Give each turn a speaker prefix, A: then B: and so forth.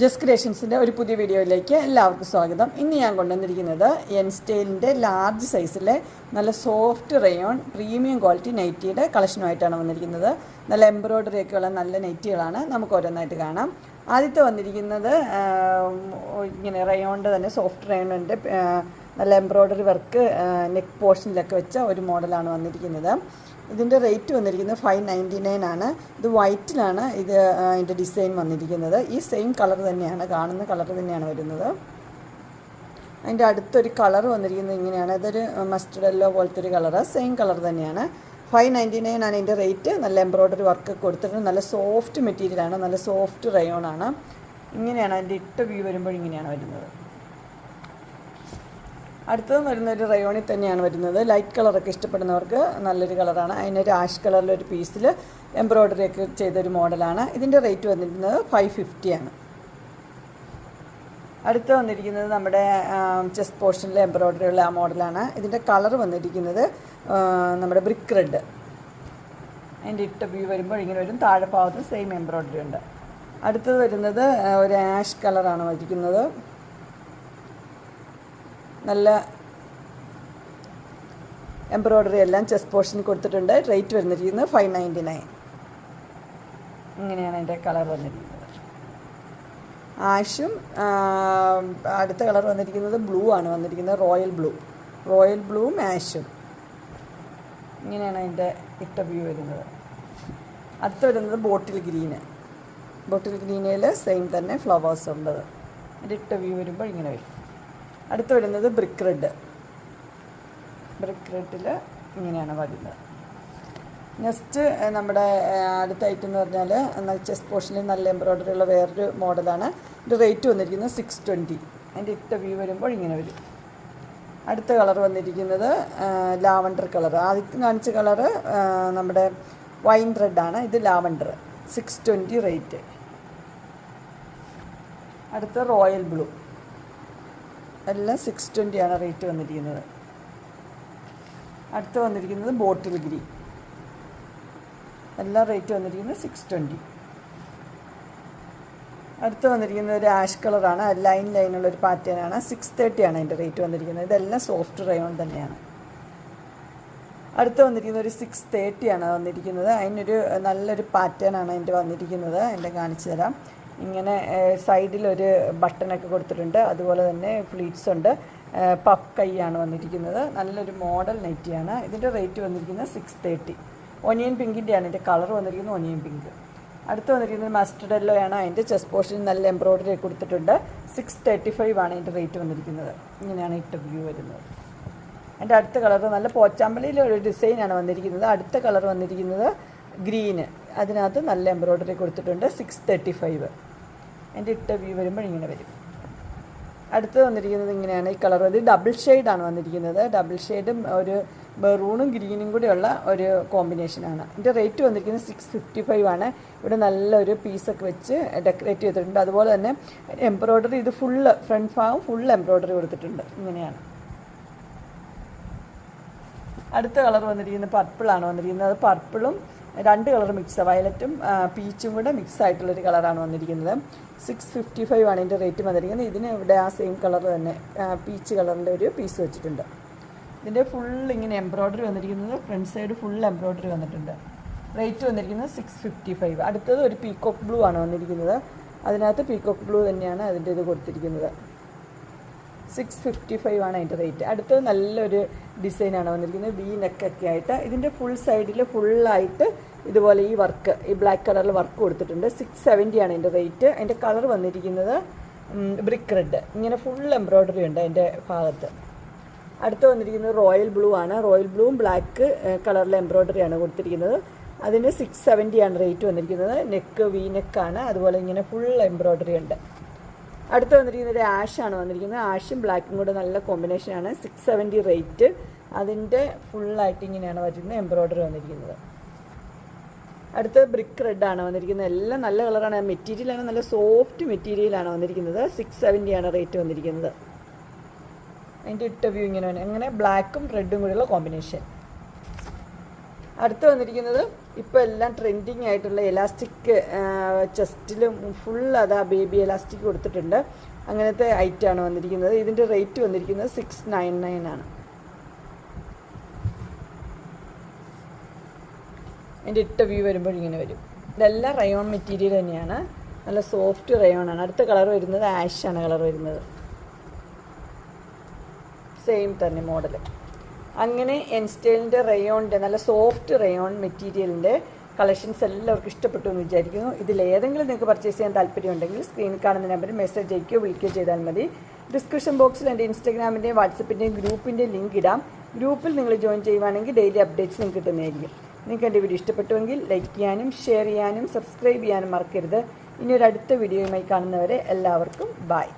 A: ജസ് ക്രിയേഷൻസിന്റെ ഒരു പുതിയ വീഡിയോയിലേക്ക് എല്ലാവർക്കും സ്വാഗതം. ഇന്ന് ഞാൻ കൊണ്ടുവന്നിരിക്കുന്നത് എൻ സ്റ്റൈലിന്റെ ലാർജ് സൈസിലെ നല്ല സോഫ്റ്റ് റയോൺ പ്രീമിയം ക്വാളിറ്റി നൈറ്റിയുടെ കളക്ഷനുമായിട്ടാണ് വന്നിരിക്കുന്നത്. നല്ല എംബ്രോയ്ഡറി ഒക്കെയുള്ള നല്ല നൈറ്റികളാണ് നമുക്ക് ഓരോന്നായിട്ട് കാണാം. ആദ്യത്തെ വന്നിരിക്കുന്നത് ഇങ്ങനെ റയോണിന്റെ തന്നെ സോഫ്റ്റ് റയോണിന്റെ നല്ല എംബ്രോയ്ഡറി വർക്ക് നെക്ക് പോർഷനിലൊക്കെ വെച്ച ഒരു മോഡലാണ് വന്നിരിക്കുന്നത്. ഇതിന്റെ റേറ്റ് വന്നിരിക്കുന്നത് ഫൈവ് നയന്റി നയൻ ആണ്. ഇത് വൈറ്റിലാണ് ഇത് അതിന്റെ ഡിസൈൻ വന്നിരിക്കുന്നത്. ഈ സെയിം കളർ തന്നെയാണ് കാണുന്ന കളർ തന്നെയാണ് വരുന്നത്. അതിന്റെ അടുത്തൊരു കളർ വന്നിരിക്കുന്നത് ഇങ്ങനെയാണ്. ഇതൊരു മസ്റ്റർഡ് എല്ലോ പോലത്തെ ഒരു കളറ് സെയിം കളർ തന്നെയാണ്. ഫൈവ് നയന്റി നയൻ ആണ് ഇതിന്റെ റേറ്റ് നല്ല എംബ്രോയ്ഡറി വർക്ക് കൊടുത്തിട്ടുണ്ട്. നല്ല സോഫ്റ്റ് മെറ്റീരിയലാണ് നല്ല സോഫ്റ്റ് റയോൺ ആണ്. ഇങ്ങനെയാണ് അതിന്റെ ഇട്ട വ്യൂ വരുമ്പോൾ ഇങ്ങനെയാണ് വരുന്നത്. അടുത്തതും വരുന്ന ഒരു റയോണിൽ തന്നെയാണ് വരുന്നത്. ലൈറ്റ് കളറൊക്കെ ഇഷ്ടപ്പെടുന്നവർക്ക് നല്ലൊരു കളറാണ് അതിനൊരു ആഷ് കളറിലൊരു പീസിൽ എംബ്രോയ്ഡറി ഒക്കെ ചെയ്തൊരു മോഡലാണ് ഇതിന്റെ റേറ്റ് വന്നിരിക്കുന്നത് ഫൈവ് ഫിഫ്റ്റിയാണ് അടുത്ത് വന്നിരിക്കുന്നത് നമ്മുടെ ചെസ്റ്റ് പോർഷനിലെ എംബ്രോയ്ഡറി ഉള്ള ആ മോഡലാണ് ഇതിന്റെ കളർ വന്നിരിക്കുന്നത് നമ്മുടെ ബ്രിക്ക് റെഡ് അതിന്റെ ഇട്ട വ്യൂ വരുമ്പോൾ ഇങ്ങനെ വരും. താഴെ ഭാഗത്ത് സെയിം എംബ്രോയ്ഡറി ഉണ്ട്. അടുത്തത് വരുന്നത് ഒരു ആഷ് കളറാണ് വരിക്കുന്നത് നല്ല എംബ്രോയ്ഡറി എല്ലാം ചെസ്റ്റ് പോർഷൻ കൊടുത്തിട്ടുണ്ട്. റേറ്റ് വന്നിരിക്കുന്നത് ഫൈവ് നയന്റി നയൻ ഇങ്ങനെയാണ് അതിന്റെ കളർ വന്നിരിക്കുന്നത്. ആഷും അടുത്ത കളർ വന്നിരിക്കുന്നത് ബ്ലൂ ആണ് വന്നിരിക്കുന്നത് റോയൽ ബ്ലൂ റോയൽ ബ്ലൂവും ആഷും ഇങ്ങനെയാണ് അതിന്റെ ഇട്ട വ്യൂ വരുന്നത്. അടുത്ത് വരുന്നത് ബോട്ടിൽ ഗ്രീന് ബോട്ടിൽ ഗ്രീനിൽ സെയിം തന്നെ ഫ്ലവേഴ്സ് ഉണ്ട്. അതിന്റെ ഇട്ട വ്യൂ വരുമ്പോൾ ഇങ്ങനെ വരും. അടുത്ത് വരുന്നത് ബ്രിക്ക് റെഡ് ബ്രിക്ക് റെഡിൽ ഇങ്ങനെയാണ് വരുന്നത് നെക്സ്റ്റ് നമ്മുടെ അടുത്ത ഐറ്റം എന്ന് പറഞ്ഞാൽ എന്നാൽ ചെസ്റ്റ് പോർഷനിൽ നല്ല എംബ്രോയ്ഡറി ഉള്ള വേറൊരു മോഡലാണ് ഇത് റേറ്റ് വന്നിരിക്കുന്നത് സിക്സ് ട്വന്റി അതിന്റെ ഇട്ട വ്യൂ വരുമ്പോൾ ഇങ്ങനെ വരും. അടുത്ത കളർ വന്നിരിക്കുന്നത് ലാവണ്ടർ കളർ ആദ്യത്തെ കാണിച്ച കളർ നമ്മുടെ വൈൻ റെഡാണ് ഇത് ലാവണ്ടർ സിക്സ് ട്വന്റി റേറ്റ് അടുത്ത റോയൽ ബ്ലൂ എല്ലാം സിക്സ് ട്വന്റിയാണ് റേറ്റ് വന്നിരിക്കുന്നത്. അടുത്ത് വന്നിരിക്കുന്നത് ബോട്ടിൽ ഗ്രീൻ എല്ലാം റേറ്റ് വന്നിരിക്കുന്നത് സിക്സ് ട്വന്റി അടുത്ത് വന്നിരിക്കുന്നത് ഒരു ആഷ് കളറാണ് ലൈൻ ലൈനുള്ള ഒരു പാറ്റേൺ ആണ്. സിക്സ് തേർട്ടിയാണ് അതിന്റെ റേറ്റ് വന്നിരിക്കുന്നത്. ഇതെല്ലാം സോഫ്റ്റ് റയോൺ തന്നെയാണ്. അടുത്ത് വന്നിരിക്കുന്നത് ഒരു സിക്സ് തേർട്ടിയാണ് വന്നിരിക്കുന്നത്. അതിനൊരു നല്ലൊരു പാറ്റേൺ ആണ് അതിന്റെ വന്നിരിക്കുന്നത്. എന്റെ കാണിച്ചു തരാം. ഇങ്ങനെ സൈഡിലൊരു ബട്ടണൊക്കെ കൊടുത്തിട്ടുണ്ട്. അതുപോലെ തന്നെ ഫ്ലീറ്റ്സ് ഉണ്ട്. പഫ് കൈയാണ് വന്നിരിക്കുന്നത്. നല്ലൊരു മോഡൽ നെറ്റിയാണ്. ഇതിന്റെ റേറ്റ് വന്നിരിക്കുന്നത് സിക്സ് തേർട്ടി. ഒനിയൻ പിങ്കിന്റെയാണ്. ഇതിന്റെ കളർ വന്നിരിക്കുന്നത് ഒനിയൻ പിങ്ക്. അടുത്ത് വന്നിരിക്കുന്നത് മസ്റ്റർഡ് ആണ്. അതിന്റെ ചെസ്റ്റ് പോർഷനിൽ നല്ല എംബ്രോയ്ഡറി കൊടുത്തിട്ടുണ്ട്. സിക്സ് തേർട്ടി ഫൈവ് ആണ് ഇതിന്റെ റേറ്റ് വന്നിരിക്കുന്നത്. ഇങ്ങനെയാണ് ഇട്ട് വ്യൂ വരുന്നത്. എന്റെ അടുത്ത കളർ നല്ല പോച്ചാമ്പലിയിലെ ഒരു ഡിസൈനാണ് വന്നിരിക്കുന്നത്. അടുത്ത കളർ വന്നിരിക്കുന്നത് ഗ്രീന്. അതിനകത്ത് നല്ല എംബ്രോയ്ഡറി കൊടുത്തിട്ടുണ്ട് സിക്സ് തേർട്ടി ഫൈവ് എന്റെ ഇട്ട വ്യൂ വരുമ്പോൾ ഇങ്ങനെ വരും. അടുത്ത് വന്നിരിക്കുന്നത് ഇങ്ങനെയാണ്. ഈ കളർ ഇത് ഡബിൾ ഷെയ്ഡാണ് വന്നിരിക്കുന്നത്. ഡബിൾ ഷെയ്ഡും ഒരു മെറൂണും ഗ്രീനും കൂടെയുള്ള ഒരു കോമ്പിനേഷനാണ് ഇതിന്റെ റേറ്റ് വന്നിരിക്കുന്നത് സിക്സ് ഫിഫ്റ്റി ഫൈവ് ആണ്. ഇവിടെ നല്ലൊരു പീസൊക്കെ വെച്ച് ഡെക്കറേറ്റ് ചെയ്തിട്ടുണ്ട്. അതുപോലെ തന്നെ എംബ്രോയ്ഡറി ഇത് ഫുള്ള് ഫ്രണ്ട് ഭാഗം ഫുൾ എംബ്രോയ്ഡറി കൊടുത്തിട്ടുണ്ട്. ഇങ്ങനെയാണ്. അടുത്ത കളർ വന്നിരിക്കുന്നത് പർപ്പിളാണ് വന്നിരിക്കുന്നത്. അത് പർപ്പിളും രണ്ട് കളർ മിക്സ്. വയലറ്റും പീച്ചും കൂടെ മിക്സ് ആയിട്ടുള്ളൊരു കളറാണ് വന്നിരിക്കുന്നത്. സിക്സ് ഫിഫ്റ്റി ഫൈവ് ആണ് ഇതിന്റെ റേറ്റ് വന്നിരിക്കുന്നത്. ഇതിന് ഇവിടെ ആ സെയിം കളർ തന്നെ പീച്ച് കളറിന്റെ ഒരു പീസ് വെച്ചിട്ടുണ്ട്. ഇതിന്റെ ഫുൾ ഇങ്ങനെ എംബ്രോയ്ഡറി വന്നിരിക്കുന്നത്. ഫ്രണ്ട് സൈഡ് ഫുൾ എംബ്രോയ്ഡറി വന്നിട്ടുണ്ട്. റേറ്റ് വന്നിരിക്കുന്നത് സിക്സ് ഫിഫ്റ്റി ഫൈവ് അടുത്തത് ഒരു പീക്കോക്ക് ബ്ലൂ ആണ് വന്നിരിക്കുന്നത്. അതിനകത്ത് പീക്കോക്ക് ബ്ലൂ തന്നെയാണ് അതിന്റെ ഇത് കൊടുത്തിരിക്കുന്നത്. സിക്സ് ഫിഫ്റ്റി ഫൈവ് ആണ് അതിന്റെ റേറ്റ് അടുത്തത് നല്ലൊരു ഡിസൈനാണ് വന്നിരിക്കുന്നത് വി നെക്കൊക്കെ ആയിട്ട്. ഇതിന്റെ ഫുൾ സൈഡിൽ ഫുള്ളായിട്ട് ഇതുപോലെ ഈ വർക്ക് ഈ ബ്ലാക്ക് കളറിൽ വർക്ക് കൊടുത്തിട്ടുണ്ട്. സിക്സ് സെവന്റി ആണ് അതിന്റെ റേറ്റ് അതിന്റെ കളർ വന്നിരിക്കുന്നത് ബ്രിക്ക് റെഡ് ഇങ്ങനെ ഫുൾ എംബ്രോയ്ഡറി ഉണ്ട് അതിന്റെ ഭാഗത്ത്. അടുത്ത് വന്നിരിക്കുന്നത് റോയൽ ബ്ലൂ ആണ്. റോയൽ ബ്ലൂവും ബ്ലാക്ക് കളറിലെ എംബ്രോയ്ഡറി ആണ് കൊടുത്തിരിക്കുന്നത്. അതിന് സിക്സ് സെവന്റി ആണ് റേറ്റ് വന്നിരിക്കുന്നത്. നെക്ക് വി നെക്കാണ് അതുപോലെ ഇങ്ങനെ ഫുൾ എംബ്രോയ്ഡറി ഉണ്ട്. അടുത്ത് വന്നിരിക്കുന്നത് ആഷാണ് വന്നിരിക്കുന്നത്. ആഷും ബ്ലാക്കും കൂടെ നല്ല കോമ്പിനേഷനാണ് സിക്സ് സെവന്റി റേറ്റ് അതിന്റെ ഫുള്ളായിട്ട് ഇങ്ങനെയാണ് വരുന്നത് എംബ്രോയ്ഡറി വന്നിരിക്കുന്നത്. അടുത്ത് ബ്രിക്ക് റെഡ് ആണ് വന്നിരിക്കുന്നത്. എല്ലാം നല്ല കളറാണ് മെറ്റീരിയലാണ് നല്ല സോഫ്റ്റ് മെറ്റീരിയലാണ് വന്നിരിക്കുന്നത്. സിക്സ് സെവന്റിയാണ് റേറ്റ് വന്നിരിക്കുന്നത്. അതിന്റെ ഇട്ട വ്യൂ ഇങ്ങനെ അങ്ങനെ ബ്ലാക്കും റെഡും കൂടെയുള്ള കോമ്പിനേഷൻ അടുത്ത് വന്നിരിക്കുന്നത് ഇപ്പോൾ എല്ലാം ട്രെൻഡിങ് ആയിട്ടുള്ള എലാസ്റ്റിക് ചെസ്റ്റിലും ഫുൾ അതാ ബേബി എലാസ്റ്റിക് കൊടുത്തിട്ടുണ്ട്. അങ്ങനത്തെ ഐറ്റമാണ് വന്നിരിക്കുന്നത്. ഇതിന്റെ റേറ്റ് വന്നിരിക്കുന്നത് സിക്സ് നയൻ നയൻ ആണ്. എന്റെ ഇട്ട വ്യൂ വരുമ്പോൾ ഇങ്ങനെ വരും. ഇതെല്ലാം റയോൺ മെറ്റീരിയൽ തന്നെയാണ്. നല്ല സോഫ്റ്റ് റയോൺ ആണ്. അടുത്ത കളർ വരുന്നത് ആഷ് ആണ് കളർ വരുന്നത്. സെയിം തന്നെ മോഡൽ അങ്ങനെ എൻസ്റ്റൈലിന്റെ റയോണിന്റെ നല്ല സോഫ്റ്റ് റയോൺ മെറ്റീരിയലിന്റെ കളക്ഷൻസ് എല്ലാവർക്കും ഇഷ്ടപ്പെട്ടു എന്ന് വിചാരിക്കുന്നു. ഇതിൽ ഏതെങ്കിലും നിങ്ങൾക്ക് പർച്ചേസ് ചെയ്യാൻ താല്പര്യമുണ്ടെങ്കിൽ സ്ക്രീനിൽ കാണുന്ന നമ്പറിൽ മെസ്സേജ് അയക്കുകയോ വിളിക്കുകയോ ചെയ്താൽ മതി. ഡിസ്ക്രിപ്ഷൻ ബോക്സിൽ എന്റെ ഇൻസ്റ്റാഗ്രാമിന്റെയും വാട്സപ്പിന്റെയും ഗ്രൂപ്പിന്റെയും ലിങ്ക് ഇടാം. ഗ്രൂപ്പിൽ നിങ്ങൾ ജോയിൻ ചെയ്യുവാണെങ്കിൽ ഡെയിലി അപ്ഡേറ്റ്സ് നിങ്ങൾക്ക് കിട്ടുന്നതായിരിക്കും. നിങ്ങൾക്ക് എന്റെ വീഡിയോ ഇഷ്ടപ്പെട്ടുവെങ്കിൽ ലൈക്ക് ചെയ്യാനും ഷെയർ ചെയ്യാനും സബ്സ്ക്രൈബ് ചെയ്യാനും മറക്കരുത്. ഇനി ഒരു അടുത്ത വീഡിയോയുമായി കാണുന്നവരെ എല്ലാവർക്കും ബൈ